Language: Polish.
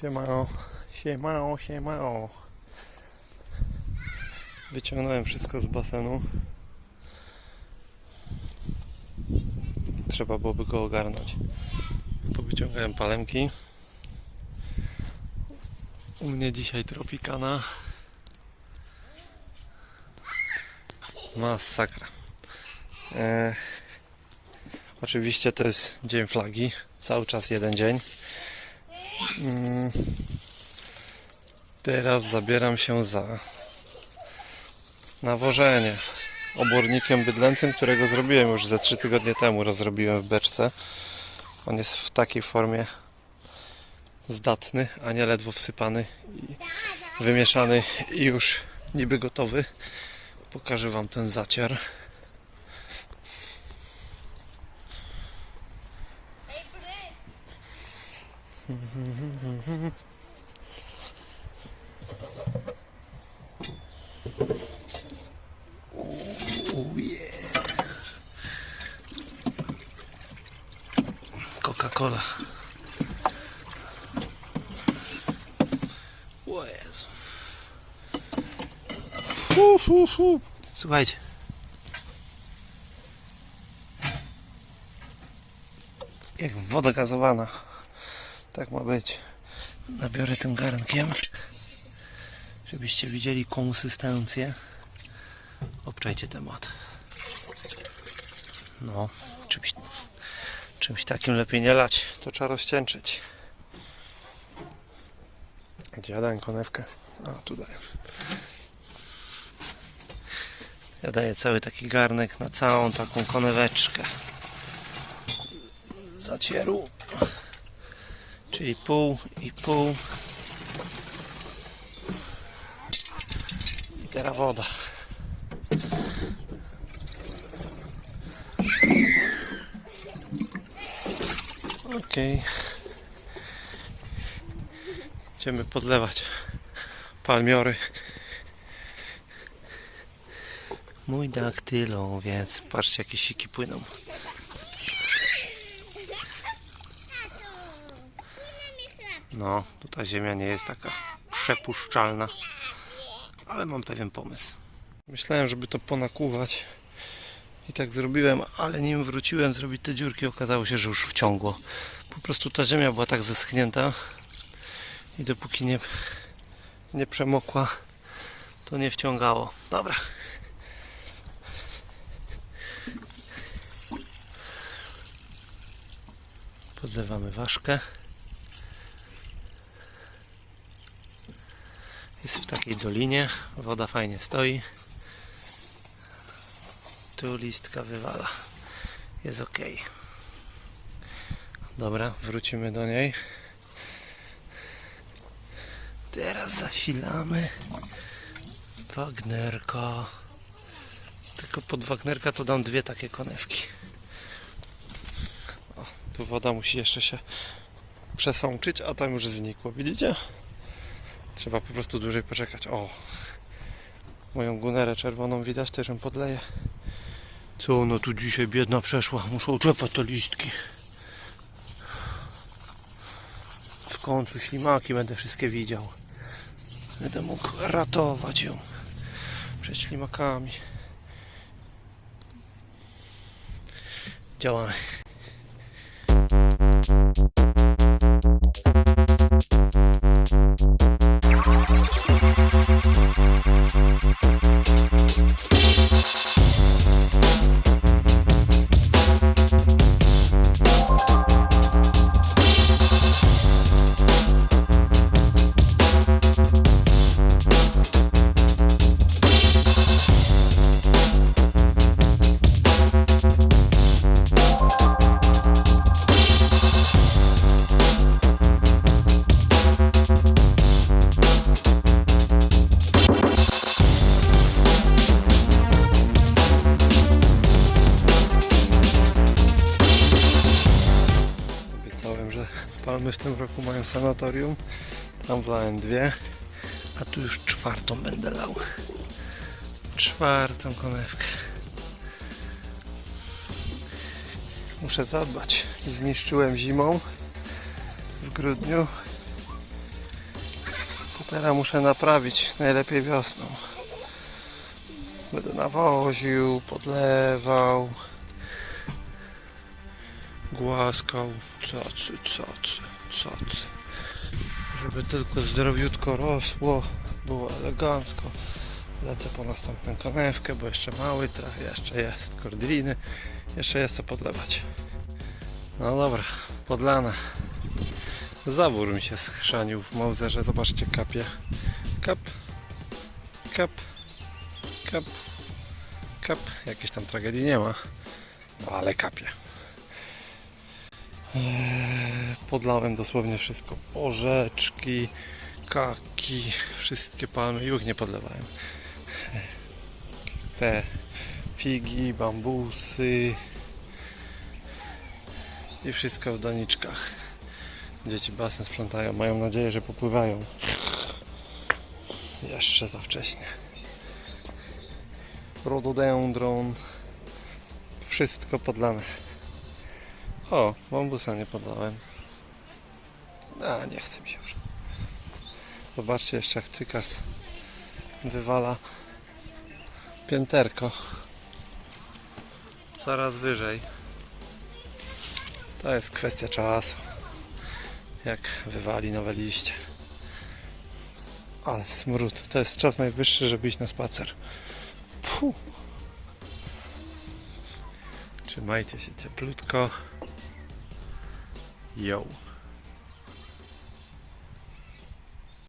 Siemao, siemao, siemao. Wyciągnąłem wszystko z basenu. Trzeba byłoby go ogarnąć. Powyciągałem palemki. U mnie dzisiaj tropikana. Masakra. E, oczywiście to jest dzień flagi. Cały czas jeden dzień. Mm. Teraz zabieram się za nawożenie obornikiem bydlęcym, którego zrobiłem już ze 3 tygodnie temu. Rozrobiłem w beczce. On jest w takiej formie zdatny, a nie ledwo wsypany i wymieszany i już niby gotowy. Pokażę Wam ten zacier. Oh yeah. Coca-Cola. O Jezu. Słuchajcie. Jak woda gazowana. Tak ma być. Nabiorę tym garnkiem, żebyście widzieli konsystencję. Obczajcie temat. No, czymś, czymś takim lepiej nie lać. To trzeba rozcieńczyć. Gdzie ja dałem konewkę? A, tu daję. Ja daję cały taki garnek na całą taką koneweczkę. Zacieru. Czyli pół i pół. I teraz woda. Okej. Idziemy podlewać palmiory. Mój daktylowiec. Patrzcie jakie siki płyną. No, tutaj ziemia nie jest taka przepuszczalna. Ale mam pewien pomysł. Myślałem, żeby to ponakuwać. I tak zrobiłem, ale nim wróciłem zrobić te dziurki, okazało się, że już wciągło. Po prostu ta ziemia była tak zeschnięta i dopóki nie, nie przemokła, to nie wciągało. Dobra. Podlewamy ważkę. Jest w takiej dolinie, woda fajnie stoi. Tu listka wywala. Jest ok. Dobra, wrócimy do niej. Teraz zasilamy Wagnerka. Tylko pod Wagnerka to dam dwie takie konewki. O, tu woda musi jeszcze się przesączyć, a tam już znikło. Widzicie? Trzeba po prostu dłużej poczekać. O! Moją gunerę czerwoną widać, też ją podleję. Co ona tu dzisiaj biedna przeszła? Muszę uczepać te listki. W końcu ślimaki będę wszystkie widział. Będę mógł ratować ją przed ślimakami. Działamy. W tym roku mają sanatorium. Tam wlałem dwie, a tu już czwartą będę lał. Czwartą konewkę. Muszę zadbać. Zniszczyłem zimą w grudniu Teraz muszę naprawić, najlepiej wiosną. Będę nawoził, podlewał, głaskał, cacy, cacy, cacy. Żeby tylko zdrowiutko rosło, było elegancko. Lecę po następną konewkę, bo jeszcze mały trochę, jeszcze jest kordyliny, jeszcze jest co podlewać. No dobra, podlane. Zawór mi się schrzanił w Mauzerze, zobaczcie, kapie. Kap, kap, kap, kap. Jakiejś tam tragedii nie ma, no ale kapie. Eee, Podlałem dosłownie wszystko. Orzeczki, kaki, wszystkie palmy, już nie podlewałem. Te figi, bambusy i wszystko w doniczkach. Dzieci basen sprzątają, mają nadzieję, że popływają. Jeszcze za wcześnie. Rhododendron. Wszystko podlane. O, bambusa nie podlałem. A, nie chce mi się już. Zobaczcie jeszcze jak cykas wywala pięterko. Coraz wyżej. To jest kwestia czasu. Jak wywali nowe liście. Ale smród. To jest czas najwyższy, żeby iść na spacer. Puh. Trzymajcie się cieplutko. Yo.